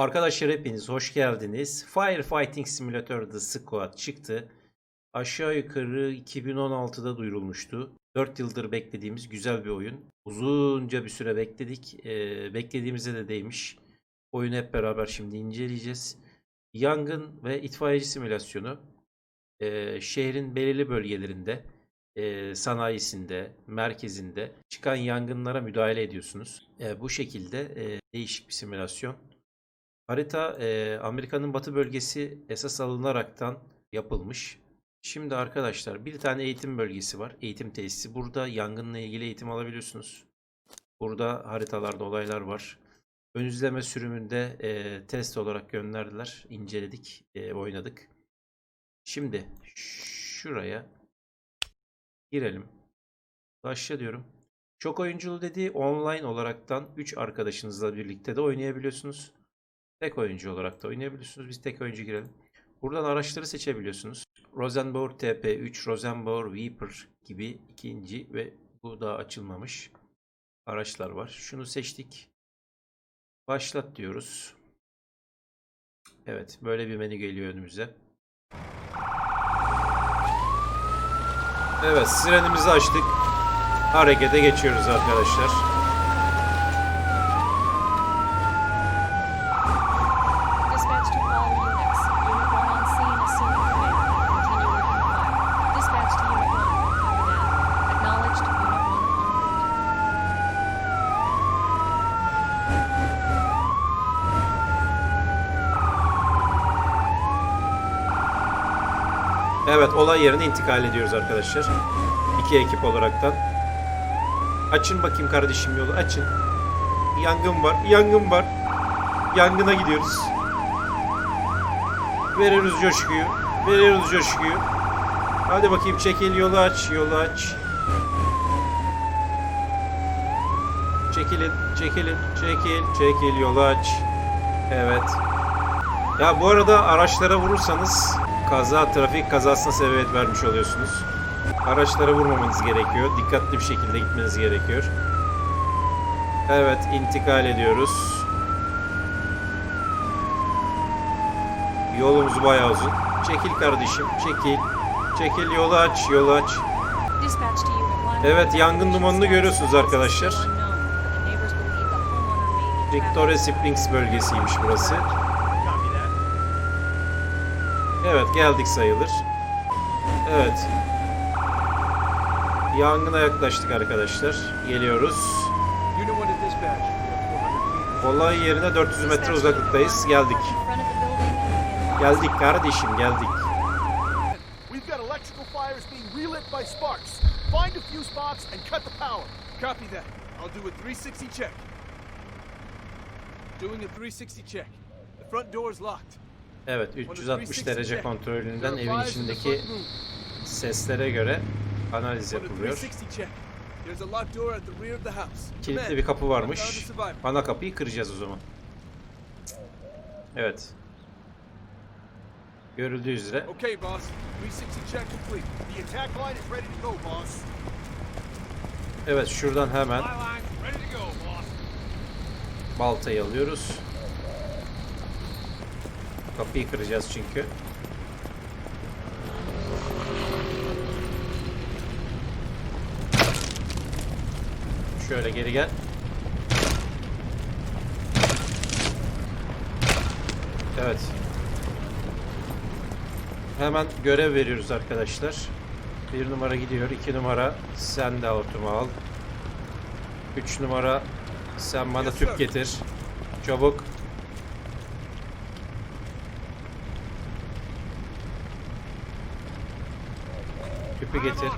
Arkadaşlar hepiniz hoş geldiniz. Firefighting Simulator The Squad çıktı. Aşağı yukarı 2016'da duyurulmuştu. 4 yıldır beklediğimiz güzel bir oyun. Uzunca bir süre bekledik. Ee, beklediğimize de değmiş. Oyunu hep beraber şimdi inceleyeceğiz. Yangın ve itfaiyeci simülasyonu. Ee, şehrin belirli bölgelerinde, e, sanayisinde, merkezinde çıkan yangınlara müdahale ediyorsunuz. Ee, bu şekilde e, değişik bir simülasyon. Harita e, Amerika'nın batı bölgesi esas alınaraktan yapılmış. Şimdi arkadaşlar bir tane eğitim bölgesi var. Eğitim tesisi. Burada yangınla ilgili eğitim alabiliyorsunuz. Burada haritalarda olaylar var. Ön izleme sürümünde e, test olarak gönderdiler. İnceledik, e, oynadık. Şimdi şuraya girelim. Başla diyorum. Çok oyunculu dediği online olaraktan 3 arkadaşınızla birlikte de oynayabiliyorsunuz. Tek oyuncu olarak da oynayabiliyorsunuz. Biz tek oyuncu girelim. Buradan araçları seçebiliyorsunuz. Rosenbauer TP3, Rosenbauer Viper gibi ikinci ve bu daha açılmamış araçlar var. Şunu seçtik. Başlat diyoruz. Evet, böyle bir menü geliyor önümüze. Evet, sirenimizi açtık. Harekete geçiyoruz arkadaşlar. Evet olay yerine intikal ediyoruz arkadaşlar. İki ekip olaraktan. Açın bakayım kardeşim yolu açın. Yangın var, yangın var. Yangına gidiyoruz. Veriyoruz coşkuyu. Veriyoruz coşkuyu. Hadi bakayım çekil yolu aç, yolu aç. Çekilin, çekilin, çekil, çekil yolu aç. Evet. Ya bu arada araçlara vurursanız kaza trafik kazasına sebebiyet vermiş oluyorsunuz. Araçlara vurmamanız gerekiyor. Dikkatli bir şekilde gitmeniz gerekiyor. Evet, intikal ediyoruz. Yolumuz bayağı uzun. Çekil kardeşim, çekil. Çekil yolu aç, yolu aç. Dispatch to Unit 1. Evet, yangın dumanını görüyorsunuz arkadaşlar. Victoria Springs bölgesiymiş burası. Evet geldik sayılır. Evet. Yangına yaklaştık arkadaşlar. Geliyoruz. Unit 1 to dispatch. We have 400 feet. Olay yerine 400 metre uzaklıktayız. Geldik. Geldik kardeşim geldik. We've got electrical fires being relit by sparks. Find a few spots and cut the power. Copy that. I'll do a 360 check. Doing a 360 check. The front door is locked. Evet On a 360 360 derece kontrolünden evin içindeki seslere göre analiz yapılıyor. 360 check. There's a locked door at the rear of the house. Kilitli bir kapı varmış. Ana kapıyı kıracağız o zaman. Evet. Görüldüğü üzere Okay, boss. 360 check complete. The attack line is ready to go, boss. Evet şuradan hemen baltayı alıyoruz. Kapıyı kıracağız çünkü. Şöyle geri gel. Evet. Hemen görev veriyoruz arkadaşlar. Bir numara gidiyor. iki numara sen de hortumu al. Üç numara sen bana tüp getir. Çabuk. Tüpü getir.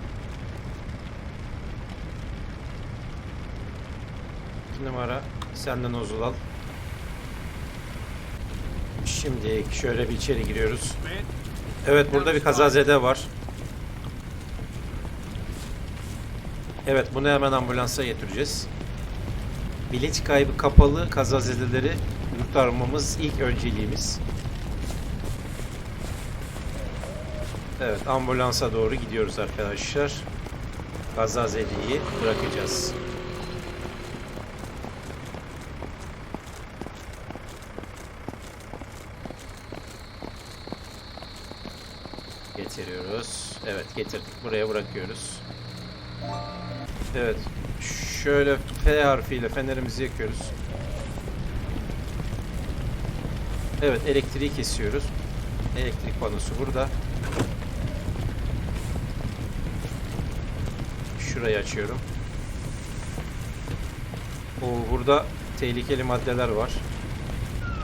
İki numara senden nozul al. Şimdi şöyle bir içeri giriyoruz. Evet burada bir kazazede var. Evet bunu hemen ambulansa getireceğiz. Bilinç kaybı kapalı kazazedeleri kurtarmamız ilk önceliğimiz. Evet ambulansa doğru gidiyoruz arkadaşlar. Gazazeli'yi bırakacağız. Getiriyoruz. Evet getirdik. Buraya bırakıyoruz. Evet. Şöyle F harfiyle fenerimizi yakıyoruz. Evet elektriği kesiyoruz. Elektrik panosu burada. Burada. Şurayı açıyorum. Oo, burada tehlikeli maddeler var.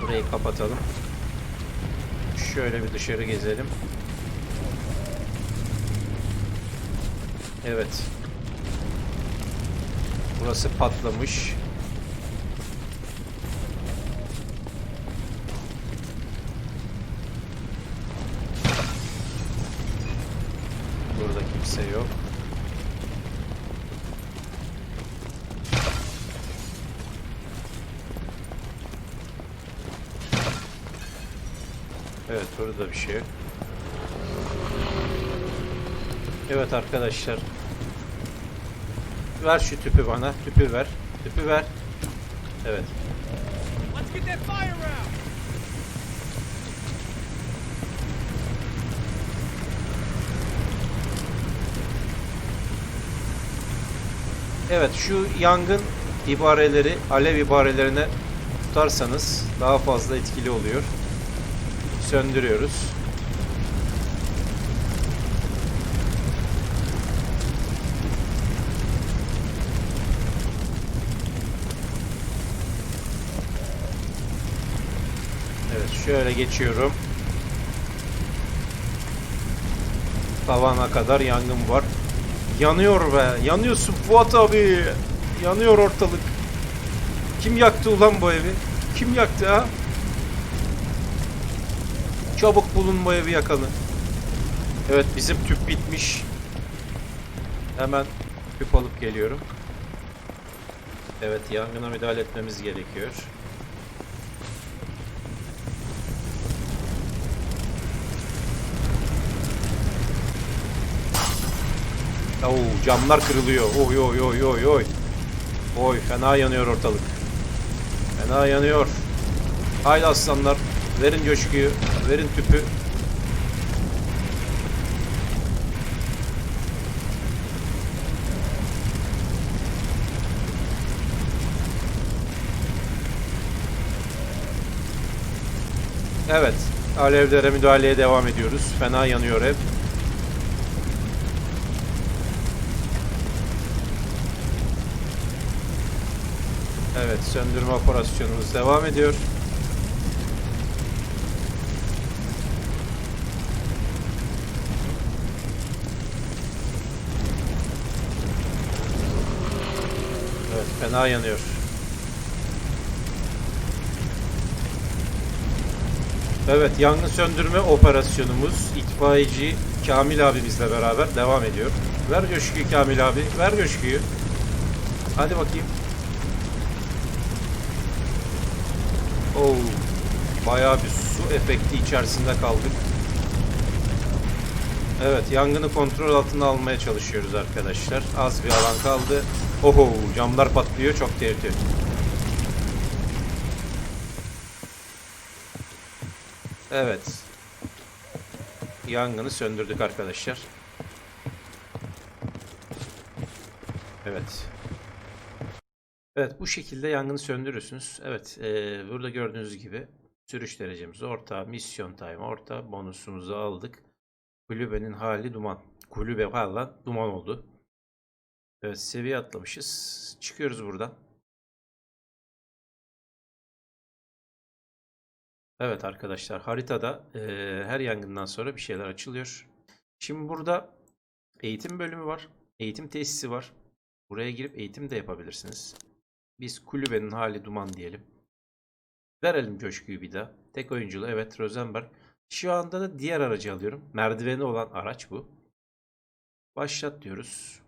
Burayı kapatalım. Şöyle bir dışarı gezelim. Evet. Burası patlamış. Burada kimse yok. Evet burada bir şey yok. Evet arkadaşlar. Ver şu tüpü bana. Tüpü ver. Tüpü ver. Evet. Evet şu yangın ibareleri alev ibarelerine tutarsanız daha fazla etkili oluyor. Söndürüyoruz. Evet şöyle geçiyorum. Tavana kadar yangın var. Yanıyor be. Yanıyorsun Fuat abi. Yanıyor ortalık. Kim yaktı ulan bu evi? Kim yaktı ha? Çabuk bulun bu evi yakanı. Evet bizim tüp bitmiş. Hemen tüp alıp geliyorum. Evet yangına müdahale etmemiz gerekiyor. Oo, camlar kırılıyor. Oy oy oy oy oy. Oy fena yanıyor ortalık. Fena yanıyor. Haydi aslanlar. Verin coşkuyu. Verin tüpü. Evet. Alevlere müdahaleye devam ediyoruz. Fena yanıyor ev. Evet, söndürme operasyonumuz devam ediyor. Evet, fena yanıyor. Evet, yangın söndürme operasyonumuz itfaiyeci Kamil abimizle beraber devam ediyor. Ver coşkuyu Kamil abi, ver coşkuyu. Hadi bakayım. Oo, bayağı bir su efekti içerisinde kaldık. Evet, yangını kontrol altına almaya çalışıyoruz arkadaşlar. Az bir alan kaldı. Oho, camlar patlıyor. Çok tehlikeli. Evet. Yangını söndürdük arkadaşlar. Evet. Evet bu şekilde yangını söndürürsünüz. Evet eee, burada gördüğünüz gibi sürüş derecemiz orta, misyon time orta, bonusumuzu aldık. Kulübenin hali duman. Kulübe hala duman oldu. Evet seviye atlamışız. Çıkıyoruz buradan. Evet arkadaşlar haritada eee, her yangından sonra bir şeyler açılıyor. Şimdi burada eğitim bölümü var. Eğitim tesisi var. Buraya girip eğitim de yapabilirsiniz. Biz kulübenin hali duman diyelim. Verelim coşkuyu bir daha. Tek oyunculu evet Rosenberg. Şu anda da diğer aracı alıyorum. Merdiveni olan araç bu. Başlat diyoruz.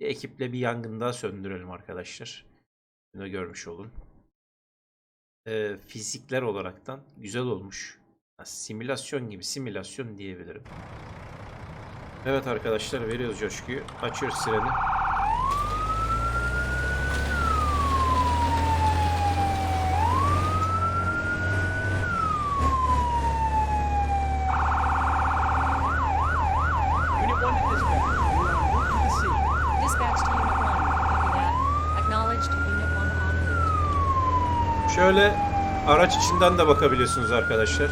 Bir ekiple bir yangın daha söndürelim arkadaşlar. Bunu görmüş olun. Ee, fizikler olaraktan güzel olmuş. Simülasyon gibi simülasyon diyebilirim. Evet arkadaşlar veriyoruz coşkuyu. Açıyoruz sireni. Şöyle araç içinden de bakabiliyorsunuz arkadaşlar.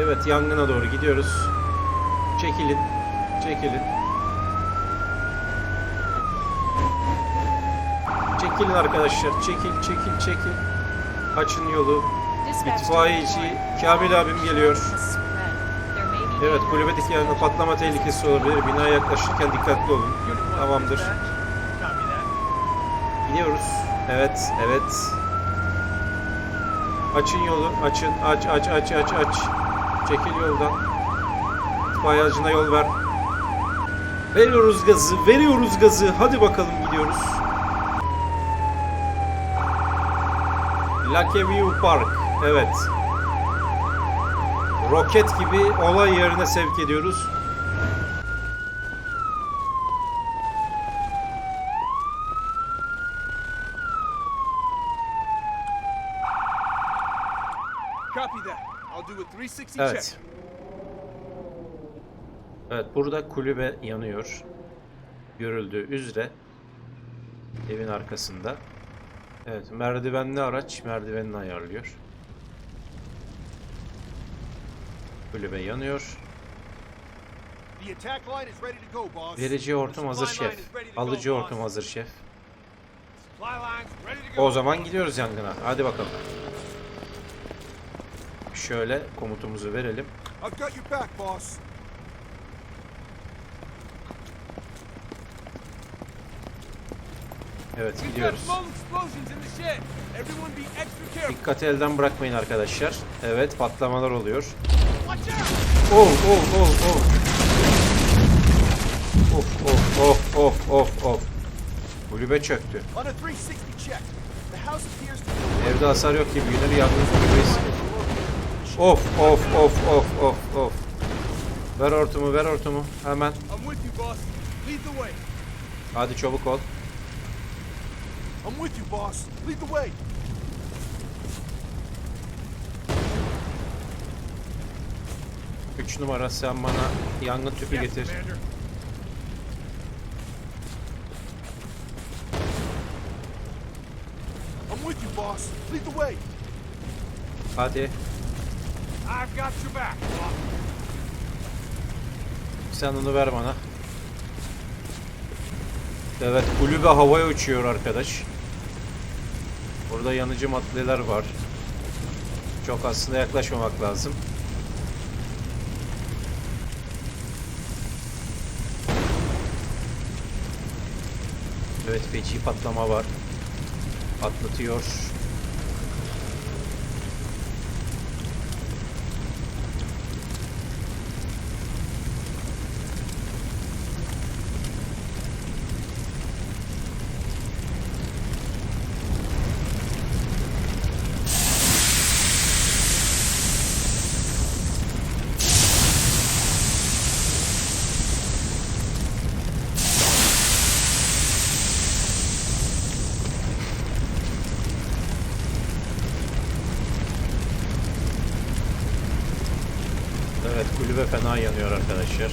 Evet yangına doğru gidiyoruz. Çekilin. Çekilin. Çekilin arkadaşlar. Çekil, çekil, çekil. Açın yolu. İtfaiyeci Kamil abim geliyor. Evet kulübedeki yangın patlama tehlikesi olabilir. Binaya yaklaşırken dikkatli olun. Tamamdır. Gidiyoruz. Evet, evet. Açın yolu. Açın. Aç, aç, aç, aç, aç. Çekil yoldan. İtfaiye aracına yol ver. Veriyoruz gazı, veriyoruz gazı. Hadi bakalım gidiyoruz. Lakeview Park. Evet. Roket gibi olay yerine sevk ediyoruz. Copy that. I'll do a 360 check. Evet. Evet burada kulübe yanıyor. Görüldüğü üzere. Evin arkasında. Evet merdivenli araç merdivenini ayarlıyor. Kulübe yanıyor. Verici hortum The hazır şef. Alıcı boss. hortum hazır şef. O zaman gidiyoruz yangına. Hadi bakalım. Şöyle komutumuzu verelim. Evet gidiyoruz. Dikkati elden bırakmayın arkadaşlar. Evet patlamalar oluyor. Oh oh oh oh. Of of of of of of. Kulübe çöktü. On a 360 check, the house appears to be Evde hasar yok gibi Güner yangın kulübeyiz. Of of of of of of. Ver hortumu ver hortumu hemen. I'm with you, boss. Lead the way. Hadi çabuk ol. I'm with you, boss. Lead the way. Üç numara sen bana yangın tüpü getir. I'm with you, boss. Lead the way. Hadi. Sen onu ver bana. Evet kulübe havaya uçuyor arkadaş. Burada yanıcı maddeler var. Çok aslında yaklaşmamak lazım. Evet feci patlama var. Patlatıyor. Evet kulübe fena yanıyor arkadaşlar.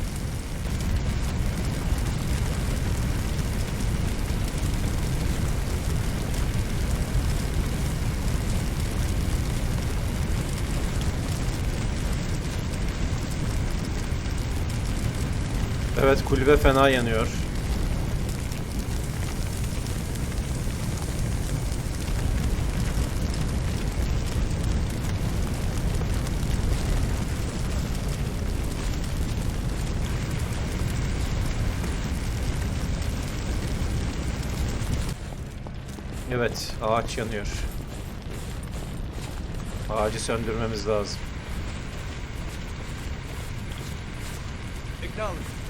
Evet kulübe fena yanıyor. Evet, ağaç yanıyor. Ağacı söndürmemiz lazım. Acknowledge.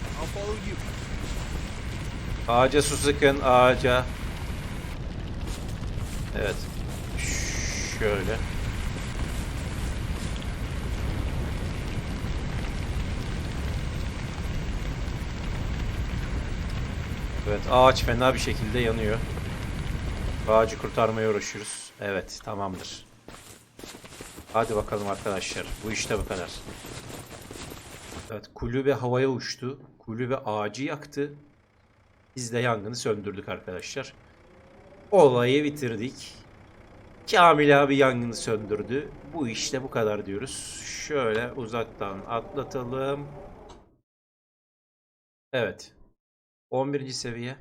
Ağaca su sıkın, ağaca. Evet. Şöyle. Evet, ağaç fena bir şekilde yanıyor. Ağacı kurtarmaya uğraşıyoruz. Evet, tamamdır. Hadi bakalım arkadaşlar. Bu işte bu kadar. Evet, kulübe havaya uçtu. Kulübe ağacı yaktı. Biz de yangını söndürdük arkadaşlar. Olayı bitirdik. Kamil abi yangını söndürdü. Bu işte bu kadar diyoruz. Şöyle uzaktan atlatalım. Evet. 11. seviye.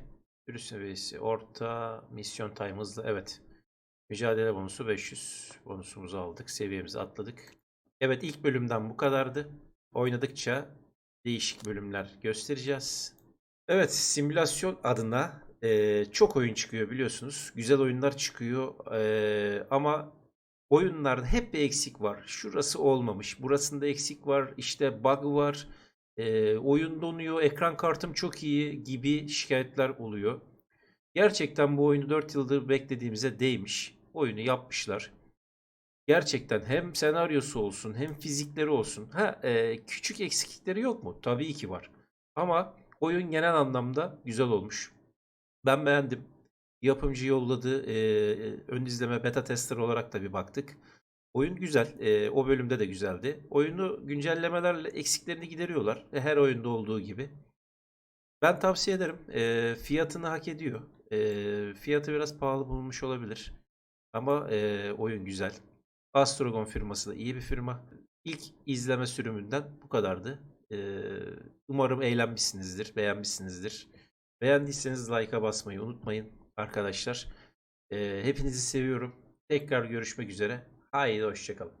Sürü seviyesi orta. Misyon time hızlı. Evet. Mücadele bonusu 500. Bonusumuzu aldık. Seviyemizi atladık. Evet ilk bölümden bu kadardı. Oynadıkça değişik bölümler göstereceğiz. Evet, simülasyon adına eee, çok oyun çıkıyor biliyorsunuz. Güzel oyunlar çıkıyor eee, ama oyunlarda hep bir eksik var. Şurası olmamış, burasında eksik var, işte bug var, eee, oyun donuyor, ekran kartım çok iyi gibi şikayetler oluyor. Gerçekten bu oyunu 4 yıldır beklediğimize değmiş. Oyunu yapmışlar. Gerçekten hem senaryosu olsun hem fizikleri olsun. Ha eee, küçük eksiklikleri yok mu? Tabii ki var. Ama oyun genel anlamda güzel olmuş. Ben beğendim. Yapımcı yolladı. eee, ön izleme beta tester olarak da bir baktık. Oyun güzel. eee, o bölümde de güzeldi. Oyunu güncellemelerle eksiklerini gideriyorlar. E, Her oyunda olduğu gibi. Ben tavsiye ederim. Eee, fiyatını hak ediyor. Eee, fiyatı biraz pahalı bulunmuş olabilir. Ama eee, oyun güzel. Astrogon firması da iyi bir firma. İlk izleme sürümünden bu kadardı. Ee, umarım eğlenmişsinizdir, beğenmişsinizdir. Beğendiyseniz like'a basmayı unutmayın arkadaşlar. Ee, hepinizi seviyorum. Tekrar görüşmek üzere. Haydi hoşçakalın.